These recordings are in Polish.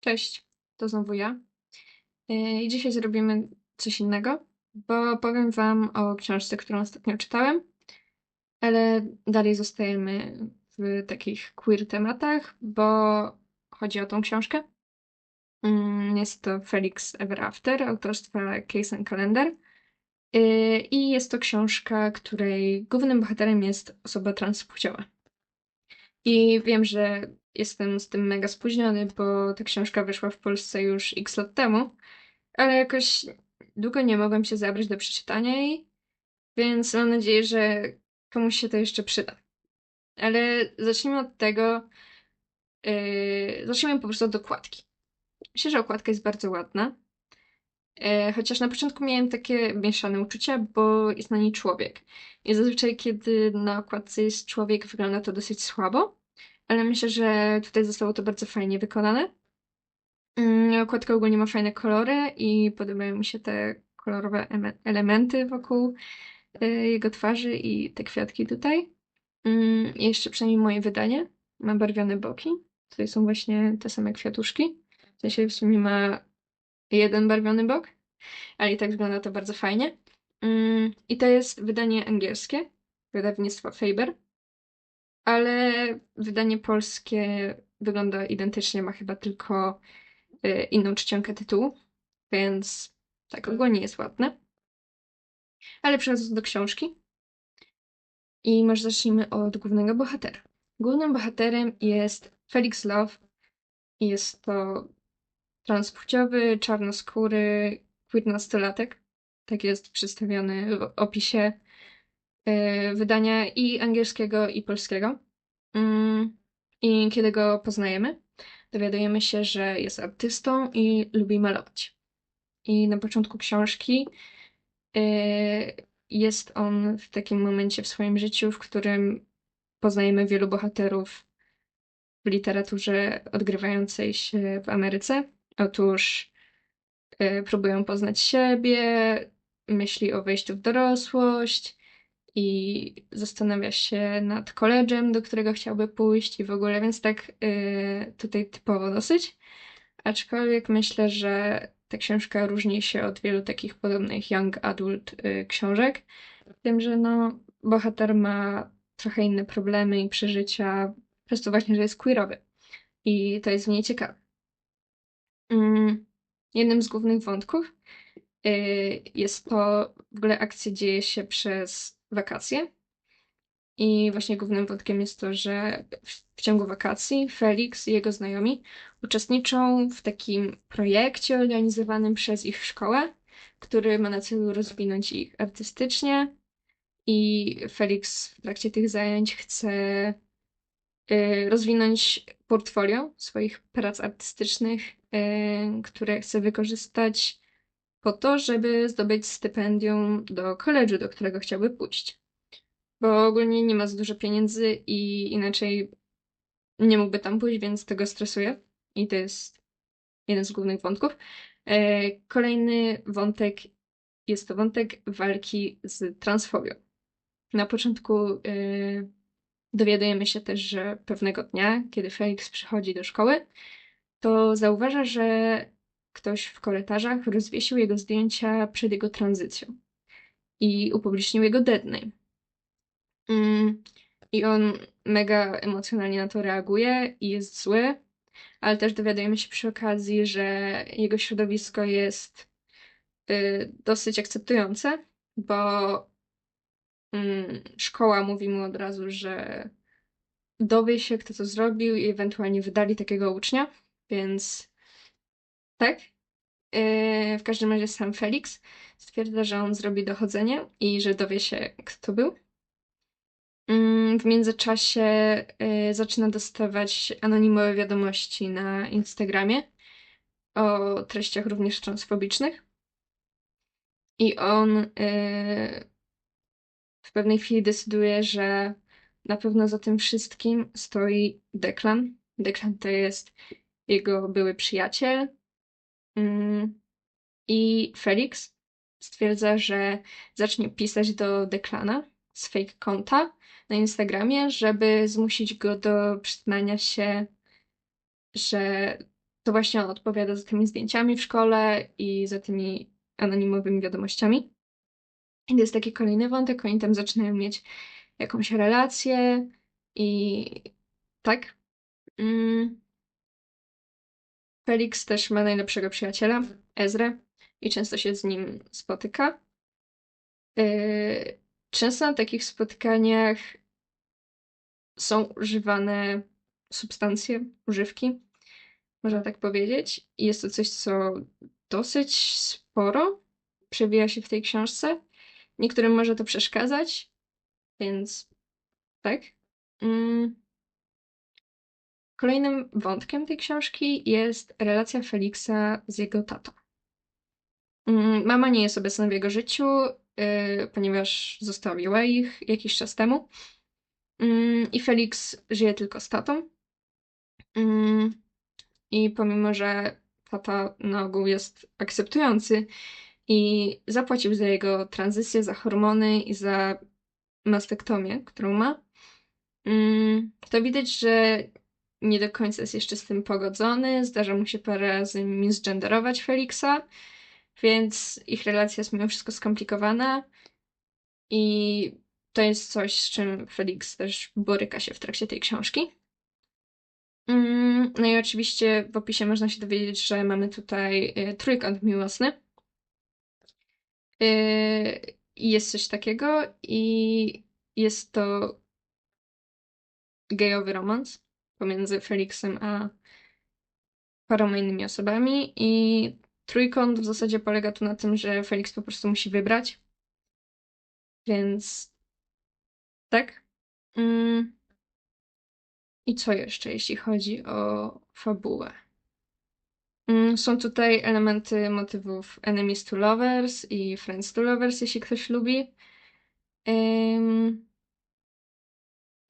Cześć, to znowu ja. Yy, I dzisiaj zrobimy coś innego, bo powiem Wam o książce, którą ostatnio czytałem, ale dalej zostajemy w takich queer tematach, bo chodzi o tą książkę. Mm, Jest to Felix Ever After autorstwa Case and Calendar. Yy, I jest to książka, której głównym bohaterem jest osoba transpłciowa. I wiem, że jestem z tym mega spóźniony, bo ta książka wyszła w Polsce już x lat temu, ale jakoś długo nie mogłem się zabrać do przeczytania jej, więc mam nadzieję, że komuś się to jeszcze przyda. Ale zacznijmy od tego, yy, zacznijmy po prostu od okładki. Myślę, że okładka jest bardzo ładna. E, Chociaż na początku miałem takie mieszane uczucia, bo jest na niej człowiek. I zazwyczaj, kiedy na okładce jest człowiek, wygląda to dosyć słabo, ale myślę, że tutaj zostało to bardzo fajnie wykonane. Mm, Okładka ogólnie ma fajne kolory i podobają mi się te kolorowe eme- elementy wokół e, jego twarzy i te kwiatki tutaj. Mm, Jeszcze przynajmniej moje wydanie ma barwione boki. Tutaj są właśnie te same kwiatuszki. W sensie w sumie ma jeden barwiony bok, ale i tak wygląda to bardzo fajnie. Mm, I to jest wydanie angielskie, wydawnictwa Faber, ale wydanie polskie wygląda identycznie, ma chyba tylko y, inną czcionkę tytułu, więc tak ogólnie jest ładne. Ale przechodząc do książki i może zacznijmy od głównego bohatera. Głównym bohaterem jest Felix Love i jest to transpłciowy, czarnoskóry, queer nastolatek. Tak jest przedstawiony w opisie e, wydania i angielskiego, i polskiego. Mm, I kiedy go poznajemy, dowiadujemy się, że jest artystą i lubi malować. I na początku książki e, jest on w takim momencie w swoim życiu, w którym poznajemy wielu bohaterów w literaturze odgrywającej się w Ameryce. Otóż y, próbują poznać siebie, myśli o wejściu w dorosłość i zastanawia się nad koledżem, do którego chciałby pójść i w ogóle, więc tak y, tutaj typowo dosyć. Aczkolwiek myślę, że ta książka różni się od wielu takich podobnych young adult y, książek, tym, że no, bohater ma trochę inne problemy i przeżycia, przez to właśnie, że jest queerowy. I to jest w niej ciekawe. Mm, jednym z głównych wątków y, jest to, w ogóle akcja dzieje się przez wakacje. I właśnie głównym wątkiem jest to, że w, ciągu wakacji Felix i jego znajomi uczestniczą w takim projekcie organizowanym przez ich szkołę, który ma na celu rozwinąć ich artystycznie. I Felix w trakcie tych zajęć chce y, rozwinąć portfolio swoich prac artystycznych, y, które chce wykorzystać po to, żeby zdobyć stypendium do koledżu, do którego chciałby pójść. Bo ogólnie nie ma za dużo pieniędzy i inaczej nie mógłby tam pójść, więc tego stresuje. I to jest jeden z głównych wątków. E, Kolejny wątek jest to wątek walki z transfobią. Na początku y, dowiadujemy się też, że pewnego dnia, kiedy Felix przychodzi do szkoły, to zauważa, że ktoś w korytarzach rozwiesił jego zdjęcia przed jego tranzycją i upublicznił jego dead name. Mm, I on mega emocjonalnie na to reaguje i jest zły, ale też dowiadujemy się przy okazji, że jego środowisko jest y, dosyć akceptujące, bo mm, szkoła mówi mu od razu, że dowie się, kto to zrobił i ewentualnie wydali takiego ucznia, więc tak. Yy, w każdym razie sam Felix stwierdza, że on zrobi dochodzenie i że dowie się, kto to był. Mm, W międzyczasie yy, zaczyna dostawać anonimowe wiadomości na Instagramie o treściach również transfobicznych. I on yy, w pewnej chwili decyduje, że na pewno za tym wszystkim stoi Declan. Declan to jest jego były przyjaciel. Mm, I Felix stwierdza, że zacznie pisać do Declana z fake konta na Instagramie, żeby zmusić go do przyznania się, że to właśnie on odpowiada za tymi zdjęciami w szkole i za tymi anonimowymi wiadomościami. I to jest taki kolejny wątek, oni tam zaczynają mieć jakąś relację i tak. Mm. Felix też ma najlepszego przyjaciela, Ezrę, i często się z nim spotyka. Yy, często na takich spotkaniach są używane substancje, używki, można tak powiedzieć. Jest to coś, co dosyć sporo przewija się w tej książce. Niektórym może to przeszkadzać, więc tak. Mm. Kolejnym wątkiem tej książki jest relacja Feliksa z jego tatą. Mm, mama nie jest obecna w jego życiu, yy, ponieważ zostawiła ich jakiś czas temu. Yy, I Felix żyje tylko z tatą. Yy, I pomimo, że tata na ogół jest akceptujący i zapłacił za jego tranzycję, za hormony i za mastektomię, którą ma, mm, to widać, że nie do końca jest jeszcze z tym pogodzony. Zdarza mu się parę razy misgenderować Feliksa, więc ich relacja jest mimo wszystko skomplikowana i to jest coś, z czym Felix też boryka się w trakcie tej książki. Mm, no i oczywiście w opisie można się dowiedzieć, że mamy tutaj y, trójkąt miłosny. Y, jest coś takiego i jest to gejowy romans pomiędzy Felixem a paroma innymi osobami i trójkąt w zasadzie polega tu na tym, że Felix po prostu musi wybrać. Więc tak. Mm. I co jeszcze, jeśli chodzi o fabułę? Mm, są tutaj elementy motywów Enemies to Lovers i Friends to Lovers, jeśli ktoś lubi.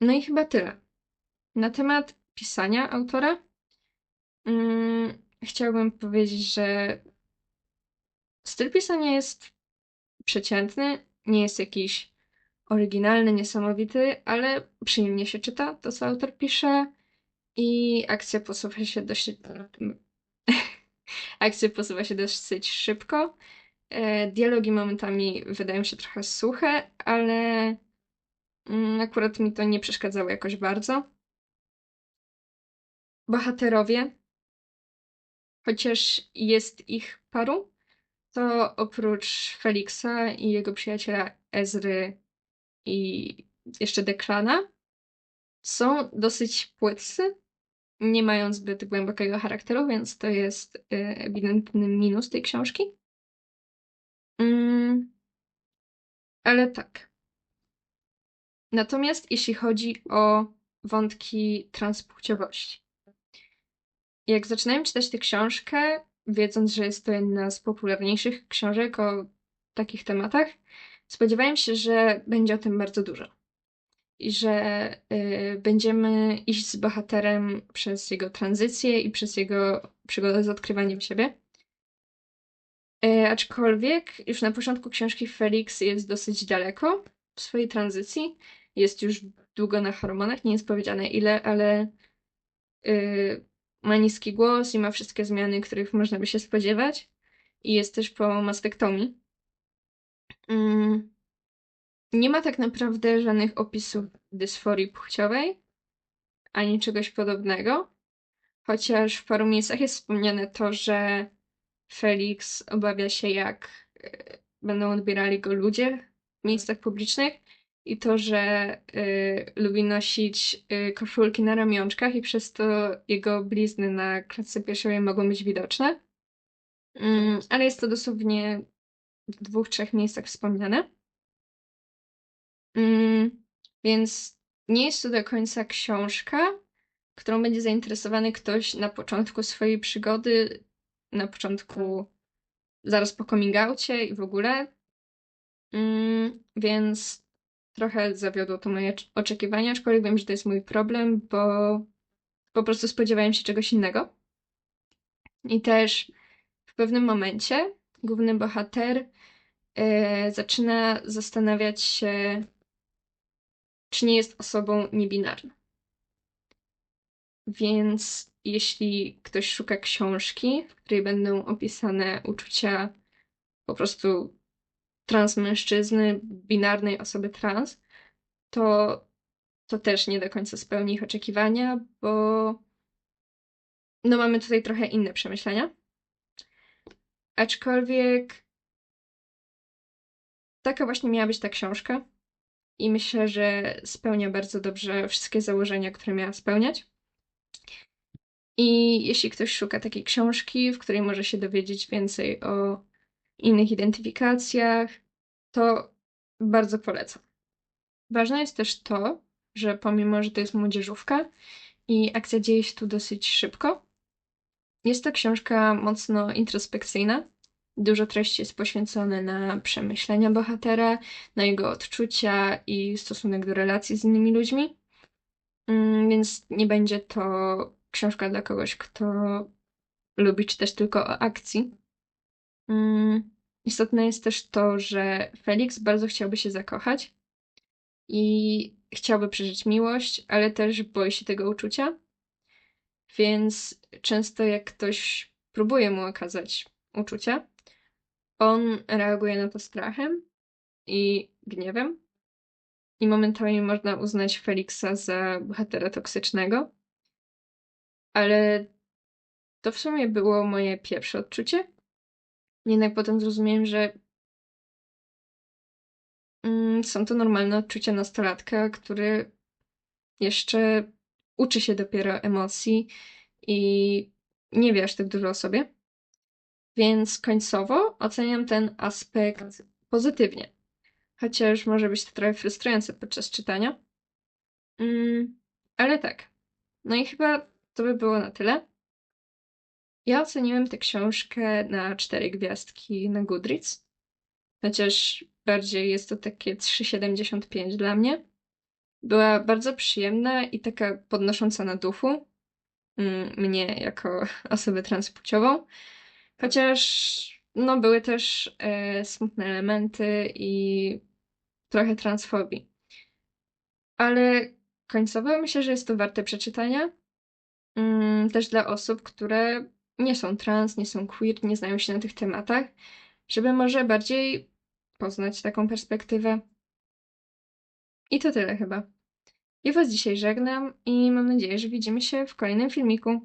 No i chyba tyle. Na temat pisania autora mm, chciałbym powiedzieć, że styl pisania jest przeciętny, nie jest jakiś oryginalny, niesamowity, ale przyjemnie się czyta to, co autor pisze i akcja posuwa się dość... akcja posuwa się dosyć szybko. E, dialogi momentami wydają się trochę suche, ale mm, akurat mi to nie przeszkadzało jakoś bardzo bohaterowie, chociaż jest ich paru, to oprócz Feliksa i jego przyjaciela Ezry i jeszcze Deklana, są dosyć płytscy, nie mają zbyt głębokiego charakteru, więc to jest y, ewidentny minus tej książki. Mm, ale tak. Natomiast jeśli chodzi o wątki transpłciowości, jak zaczynałem czytać tę książkę, wiedząc, że jest to jedna z popularniejszych książek o takich tematach, spodziewałem się, że będzie o tym bardzo dużo. I że y, będziemy iść z bohaterem przez jego tranzycję i przez jego przygodę z odkrywaniem siebie. Y, aczkolwiek już na początku książki Felix jest dosyć daleko w swojej tranzycji. Jest już długo na hormonach, nie jest powiedziane ile, ale y, ma niski głos i ma wszystkie zmiany, których można by się spodziewać. I jest też po mastektomii. Mm. Nie ma tak naprawdę żadnych opisów dysforii płciowej, ani czegoś podobnego. Chociaż w paru miejscach jest wspomniane to, że Felix obawia się, jak e, będą odbierali go ludzie w miejscach publicznych i to, że y, lubi nosić y, koszulki na ramionczkach i przez to jego blizny na klatce piersiowej mogą być widoczne. Mm, ale jest to dosłownie w dwóch, trzech miejscach wspomniane. Mm, więc nie jest to do końca książka, którą będzie zainteresowany ktoś na początku swojej przygody, na początku zaraz po coming i w ogóle. Mm, więc trochę zawiodło to moje oczekiwania, aczkolwiek wiem, że to jest mój problem, bo po prostu spodziewałem się czegoś innego. I też w pewnym momencie główny bohater yy, zaczyna zastanawiać się, czy nie jest osobą niebinarną. Więc jeśli ktoś szuka książki, w której będą opisane uczucia po prostu transmężczyzny, binarnej osoby trans, to, to też nie do końca spełni ich oczekiwania, bo no mamy tutaj trochę inne przemyślenia. Aczkolwiek taka właśnie miała być ta książka i myślę, że spełnia bardzo dobrze wszystkie założenia, które miała spełniać. I jeśli ktoś szuka takiej książki, w której może się dowiedzieć więcej o innych identyfikacjach, to bardzo polecam. Ważne jest też to, że pomimo, że to jest młodzieżówka i akcja dzieje się tu dosyć szybko, jest to książka mocno introspekcyjna. Dużo treści jest poświęcone na przemyślenia bohatera, na jego odczucia i stosunek do relacji z innymi ludźmi. Mm, Więc nie będzie to książka dla kogoś, kto lubi czytać tylko o akcji. Mm, Istotne jest też to, że Felix bardzo chciałby się zakochać i chciałby przeżyć miłość, ale też boi się tego uczucia. Więc często jak ktoś próbuje mu okazać uczucia, on reaguje na to strachem i gniewem. I momentami można uznać Feliksa za bohatera toksycznego. Ale to w sumie było moje pierwsze odczucie. Jednak potem zrozumiałem, że mm, są to normalne odczucia nastolatka, który jeszcze uczy się dopiero emocji i nie wie aż tak dużo o sobie. Więc końcowo oceniam ten aspekt pozytywnie. Chociaż może być to trochę frustrujące podczas czytania. Mm, ale tak. No i chyba to by było na tyle. Ja oceniłem tę książkę na cztery gwiazdki na Goodreads. Chociaż bardziej jest to takie 3,75 dla mnie. Była bardzo przyjemna i taka podnosząca na duchu. mm, Mnie jako osobę transpłciową. Chociaż no, były też e, smutne elementy i trochę transfobii. Ale końcowo myślę, że jest to warte przeczytania. Mm, też dla osób, które nie są trans, nie są queer, nie znają się na tych tematach, żeby może bardziej poznać taką perspektywę. I to tyle chyba. Ja Was dzisiaj żegnam i mam nadzieję, że widzimy się w kolejnym filmiku.